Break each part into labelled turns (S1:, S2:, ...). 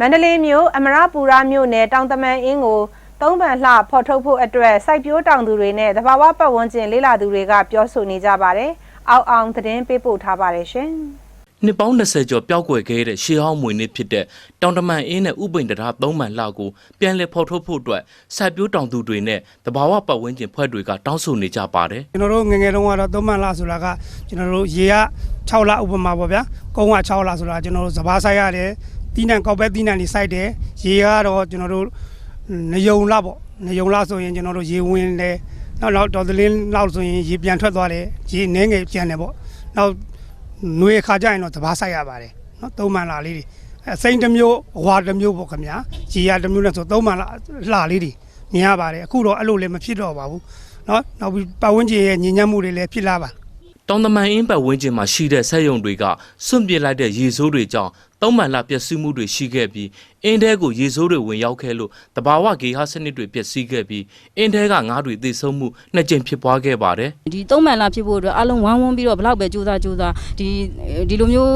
S1: မန္တလေးမြို့အမရပူရမြို့နယ်တောင်တမန်အင်းကိုသုံးပန်လှဖော်ထုတ်ဖို့အတွက်စိုက်ပျိုးတောင်သူတွေနဲ့သဘာဝပတ်ဝန်းကျင်လေးလာသူတွေကပြောဆိုနေကြပါတယ်။အောက်အောင်သတင်းပေးပို့ထားပါတယ်ရှင်။
S2: နှစ်ပေါင်း20ကျော်ပျောက်ကွယ်ခဲ့တဲ့ရှေးဟောင်းမွေနေ့ဖြစ်တဲ့တောင်တမန်အင်းနဲ့ဥပိန်တရာသုံးမှန်လှကိုပြန်လည်ဖော်ထုတ်ဖို့အတွက်စိုက်ပျိုးတောင်သူတွေနဲ့တဘာဝပတ်ဝန်းကျင်ဖွဲ့တွေကတောင်းဆိုနေကြပါတယ်
S3: ကျွန်တော်တို့ငယ်ငယ်တုန်းကတော့သုံးမှန်လာဆိုတာကကျွန်တော်တို့ရေက6လဥပမာပေါ့ဗျာကုန်းက6လဆိုတာကျွန်တော်တို့စဘာဆိုင်ရတယ် တီးနှံကောက်ပဲတီးနှံနေစိုက်တယ်ရေကတော့ကျွန်တော်တို့နယုံလပေါ့နယုံလဆိုရင်ကျွန်တော်တို့ရေဝင်တယ်နောက်တော့ဒေါ်သလင်းလောက်ဆိုရင်ရေပြန်ထွက်သွားတယ်ရေနှဲငယ်ပြန်တယ်ပေါ့နောက်ຫນွေခါကျရင်တော့စဘာဆိုင်ရပါတယ်နော်သုံးမှန်လာလေးတွေအစိမ့်တစ်မျိုးအဝါတစ်မျိုးပေါ့ခင်ဗျာရေရတစ်မျိုးနဲ့ဆိုသုံးမှန်လာလှလေးတွေမြင်ရပါတယ်အခုတော့အဲ့လိုလည်းမဖြစ်တော့ပါဘူးနော်နောက်ပြီးပတ်ဝန်းကျင်ရဲ့ညဉ့်ညမ်းမှုတွေလည်းဖြစ်လာပါ
S2: တောင်တမန်အင်းပတ်ဝန်းကျင်မှာရှိတဲ့ဆက်ယုံတွေကစွန့်ပစ်လိုက်တဲ့ရေဆိုးတွေကြောင့်သုံးမှန်လှပျက်စီးမှုတွေရှိခဲ့ပြီးအင်းထဲကိုရေဆိုးတွေဝင်ရောက်ခဲ့လို့တဘာဝဂေဟစနစ်တွေပျက်စီးခဲ့ပြီးအင်းထဲကငါးတွေသေဆုံးမှုနှစ်ကြိမ်ဖြစ်ပွားခဲ့ပါတယ်
S4: ဒီသုံးမှန်လာဖြစ်ဖို့အတွက်အလုံးဝမ်းဝန်းပြီးတော့ဘလောက်ပဲကြိုးစားကြိုးစားဒီဒီလိုမျိုး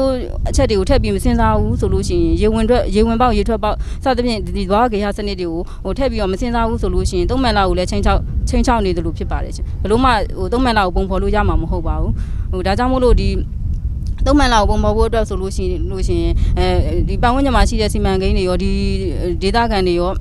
S4: အချက်တွေကိုထပ်ပြီးမစင်စားဘူးဆိုလို့ရှိရင်ရေဝင်ထွက်ရေဝင်ပေါက်ရေထွက်ပေါက်စသဖြင့်ဒီသွားကေဟစနစ်တွေကိုဟိုထပ်ပြီးတော့မစင်စားဘူးဆိုလို့ရှိရင်သုံးမှန်လာကိုလည်းချင်းချောက် ချင်းချောက်နေတယ်လို့ဖြစ်ပါတယ်ရှင်ဘလို့မှဟိုသုံးမှန်လာကိုပုံဖော်လို့ရမှာမဟုတ်ပါဘူးဟိုဒါကြောင့်မို့လို့ဒီ သုံးမှန်လာကိုပုံဖော်ဖို့အတွက်ဆိုလို့ရှိရင်လို့ရှိရင်အဲဒီပတ်ဝန်းကျင်မှာရှိတဲ့စီမံကိန်းတွေရောဒီဒေသခံတွေရော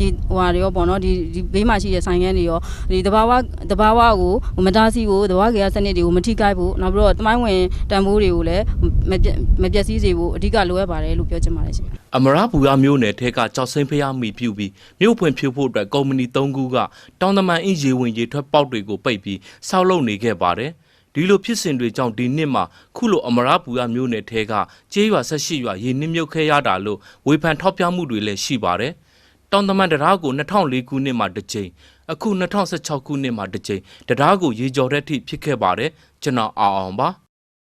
S4: ဒီဟိုဟာတွေရောပေါ့နော်ဒီဒီဘေးမှာရှိတဲ့ဆိုင်ခန်းတွေရောဒီတဘာဝတဘာဝကိုမတားဆီးဖို့တဘာဝကေရစနစ်တွေကိုမထိခိုက်ဖို့နောက်ပြီးတော့တမိုင်းဝင်တန်ဖိုးတွေကိုလည်းမပြတ်မပြတ်စည်းစေဖို့အဓိကလိုအပ်ပါတယ်လို့ပြောချင်ပါတယ်ရှင်
S2: အမရပူရမျိုးနယ်ထဲကကြောက်စိမ့်ဖျားမိပြုပြီးမြို့ဖွင့်ဖြိုးဖို့အတွက်ကုမ္ပဏီ၃ခုကတောင်တမန်အင်းရေဝင်ရေထွက်ပေါက်တွေကိုပိတ်ပြီးဆောက်လုပ်နေခဲ့ပါတယ်။ ဒီလိုဖြစ်စဉ်တွေကြောင့်ဒီနှစ်မှာခုလိုအမရပူရမျိုးနယ်ထဲကကျေးရွာ၁၈ရွာရေနစ်မြုပ်ခဲ့ရတာလို့ဝေဖန်ထောက်ပြမှုတွေလည်းရှိပါတယ်။တောင်တမန်တရားကို2004ခုနှစ်မှာတစ်ကြိမ်အခု2016ခုနှစ်မှာတစ်ကြိမ်တရားကိုရေကျော်တဲ့အထိဖြစ်ခဲ့ပါတယ်ကျွန်တော်အောင်အောင်ပါ။